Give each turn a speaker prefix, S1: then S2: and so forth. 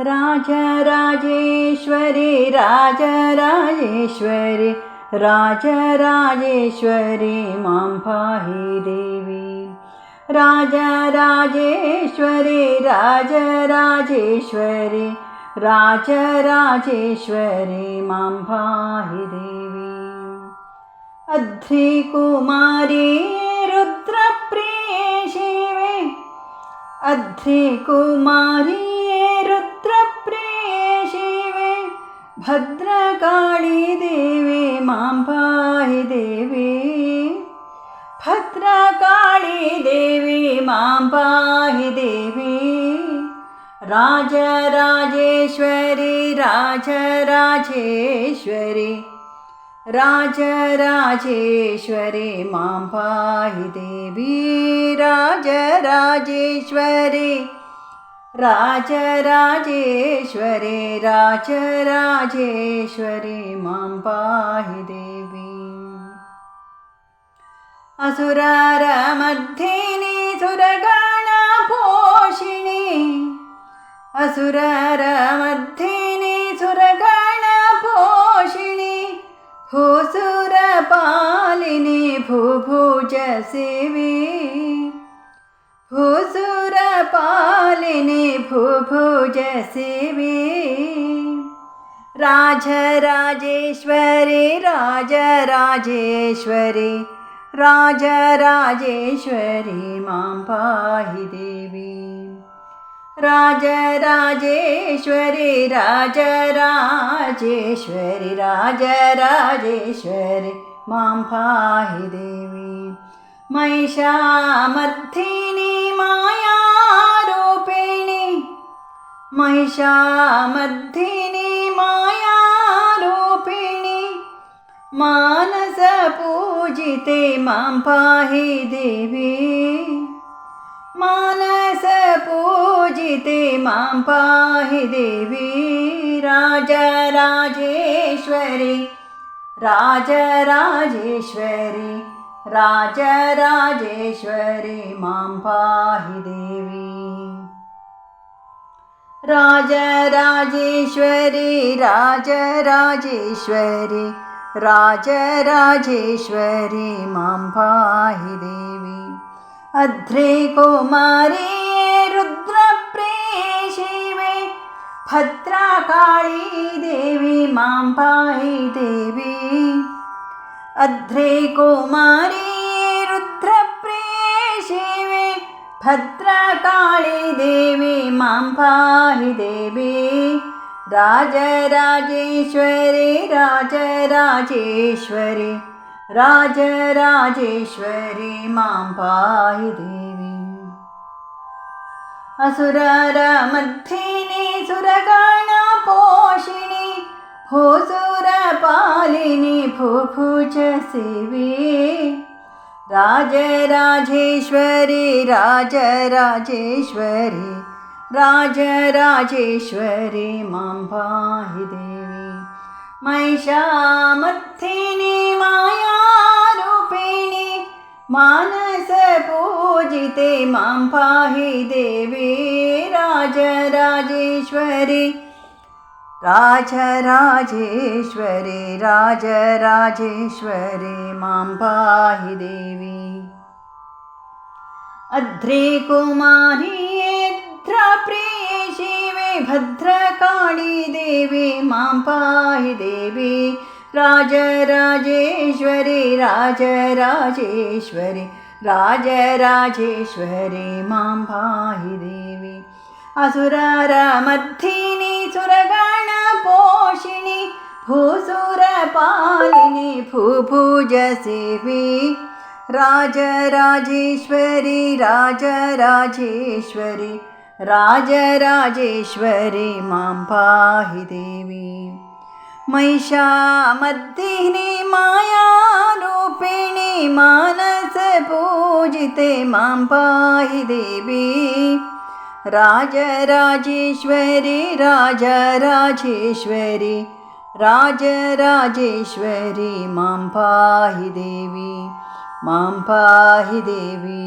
S1: राजराजेश्वरि राजराजेश्वरि राजराजेश्वरि मां पाहि देवी। राजराजेश्वरि राजराजेश्वरि राजराजेश्वरि मां पाहि देवी। अध्रिकुमारी अध्रिकुमारी रुद्रप्रिये शिवे भद्रकाळी देवी मां पाहि देवी। भद्रकाळी देवी पाहि देवी। राजराजेश्वरि राजराजेश्वरि राजराजेश्वरि मां पाहि देवी। राजराजेश्वरि राजराजेश्वरि राजराजेश्वरि मां पाहि देवी। असुरारमध्येनि सुरगणपोषिणि असुररमध्येनि भूभुजसेवी भूसुरपालिनि भूभुजसेवी राजराजेश्वरि राजराजेश्वरि राजराजेश्वरि मां पाहि देवी। राजराजेश्वरि राजराजेश्वरि राजराजेश्वरि मां पाहि देवी महिषामर्थिनि मायारूपिणि। महिषामर्थिनि मायारूपिणि। मानसपूजिते मां पाहि देवी। मानसपूजिते मां पाहि देवी। राजराजेश्वरि राजराजेश्वरि राजराजेश्वरि मां पाहि देवी। राजराजेश्वरि राजराजेश्वरि राजराजेश्वरि मां पाहि देवी। अध्रे कुमारी रुद्रप्रिये शिवे भद्राकाळी देवी मां पाहि देवी अध्रे कुमारी रुद्रप्रिये शिवे भद्रकाळी देवी मां पाहि देवी। राजराजेश्वरि राजराजेश्वरि राजराजेश्वरि मां पाहि देवी। असुररमर्थिनि सुरगणपोषिणि भूसुरपालिनि भूभुजसेवी राजराजेश्वरि राजराजेश्वरि राजराजेश्वरि माँ पाहि देवी। महिषामर्थिनि, मायारूपिणि मानसपूजिते माँ पाहि देवी। राजराजेश्वरि राजराजेश्वरि राजराजेश्वरि माँ पाहि देवी। अध्रिकुमारी भद्रप्रिये शिवे भद्रकाळी देवी, माँ पाहि देवी। राजराजेश्वरि राजराजेश्वरि राजराजेश्वरि माँ पाहि देवी। असुररमर्थिनि सुरगणपोषिणि भूसुरपालिनि भूभुजसेवी। राजराजेश्वरि राजराजेश्वरि राजराजेश्वरि माँ पाहि देवी। महिषामर्दिनि मायारूपिणि मानसपूजिते माँ पाहि देवी। राजराजेश्वरि राजराजेश्वरि राजराजेश्वरि मां पाहि देवी मां पाहि देवी